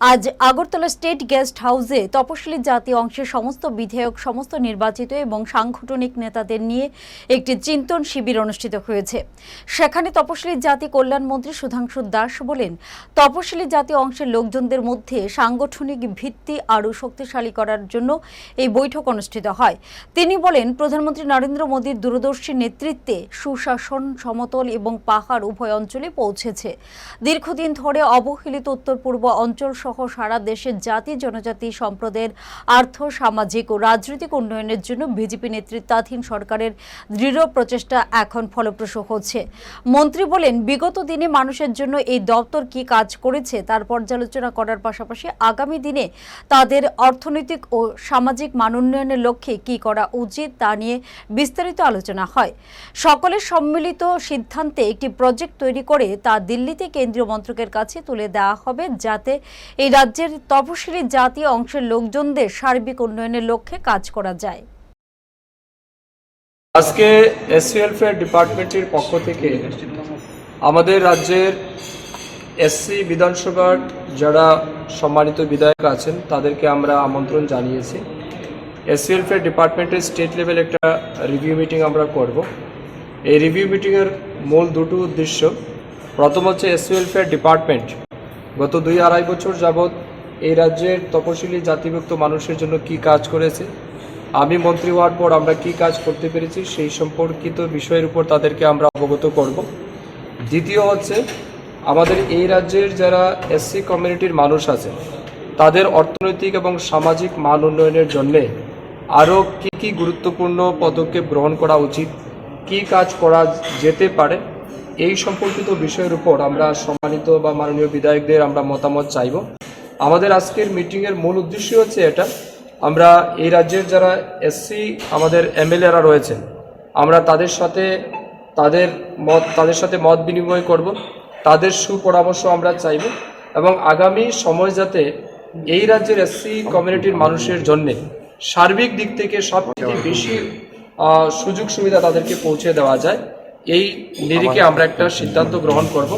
আজ Agartala state guest হাউসে তপশিলি জাতি অংশের সমস্ত বিধায়ক, সমস্ত নির্বাচিত এবং সাংগঠনিক নেতাদের নিয়ে একটি চিন্তন শিবির অনুষ্ঠিত হয়েছে। সেখানে তপশিলি জাতি কল্যাণ মন্ত্রী সুধাংশু দাস বলেন, তপশিলি জাতি অংশের লোকজনদের মধ্যে সাংগঠনিক ভিত্তি আরও শক্তিশালী করার জন্য এই বৈঠক অনুষ্ঠিত হয়। তিনি বলেন, প্রধানমন্ত্রী নরেন্দ্র মোদীর দূরদর্শী নেতৃত্বে সুশাসন, সমতল এবং পাহাড় উভয় অঞ্চলে পৌঁছেছে। দীর্ঘদিন ধরে অবহেলিত উত্তর পূর্ব অঞ্চল সহ সারা দেশের জাতি, জনজাতি, সম্প্রদায়ের আর্থ, সামাজিক ও রাজনৈতিক উন্নয়নের জন্য বিজেপি নেতৃত্বাধীন সরকারের দৃঢ় প্রচেষ্টা এখন ফলপ্রসূ হচ্ছে। মন্ত্রী বলেন, বিগত দিনে মানুষের জন্য এই দপ্তর কি কাজ করেছে তার পর্যালোচনা করার পাশাপাশি আগামী দিনে তাদের অর্থনৈতিক ও সামাজিক মান উন্নয়নের লক্ষ্যে কি করা উচিত তা নিয়ে বিস্তারিত আলোচনা হয়। সকলের সম্মিলিত সিদ্ধান্তে একটি প্রজেক্ট তৈরি করে তা দিল্লিতে কেন্দ্রীয় মন্ত্রকের কাছে তুলে দেওয়া হবে যাতে এই রাজ্যের তপশিলি জাতি অংশের লোকজনদের সার্বিক উন্নয়নের লক্ষ্যে কাজ করা যায়। আজকে ওয়েলফেয়ার ডিপার্টমেন্টের পক্ষ থেকে আমাদের রাজ্যের এসসি বিধানসভার যারা সম্মানিত বিধায়ক আছেন, তাদেরকে আমরা আমন্ত্রণ জানিয়েছি। ওয়েলফেয়ার ডিপার্টমেন্টের স্টেট লেভেল একটা রিভিউ মিটিং আমরা করব। এই রিভিউ মিটিংয়ের মূল দুটো উদ্দেশ্য, প্রথম হচ্ছে ওয়েলফেয়ার ডিপার্টমেন্ট গত দুই আড়াই বছর যাবৎ এই রাজ্যের তপশিলি জাতিভুক্ত মানুষের জন্য কি কাজ করেছে? আমি মন্ত্রী হওয়ার পর আমরা কি কাজ করতে পেরেছি সেই সম্পর্কিত বিষয়ের উপর তাদেরকে আমরা অবগত করব। দ্বিতীয় হচ্ছে, আমাদের এই রাজ্যের যারা এসসি কমিউনিটির মানুষ আছে তাদের অর্থনৈতিক এবং সামাজিক মান উন্নয়নের জন্যে আরও কী কী গুরুত্বপূর্ণ পদক্ষেপ গ্রহণ করা উচিত? কী কাজ করা যেতে পারে? এই সম্পর্কিত বিষয়ের উপর আমরা সম্মানিত বা মাননীয় বিধায়কদের আমরা মতামত চাইব। আমাদের আজকের মিটিংয়ের মূল উদ্দেশ্য হচ্ছে এটা। আমরা এই রাজ্যের যারা এসসি আমাদের এমএলএরা রয়েছেন, আমরা তাদের সাথে, তাদের মত, তাদের সাথে মত বিনিময় করব। তাদের সুপরামর্শ আমরা চাইব এবং আগামী সময় যাতে এই রাজ্যের এসসি কমিউনিটির মানুষের জন্যে সার্বিক দিক থেকে সবথেকে বেশি সুযোগ সুবিধা তাদেরকে পৌঁছে দেওয়া যায়। এই নিরিখে আমরা একটা সিদ্ধান্ত গ্রহণ করব।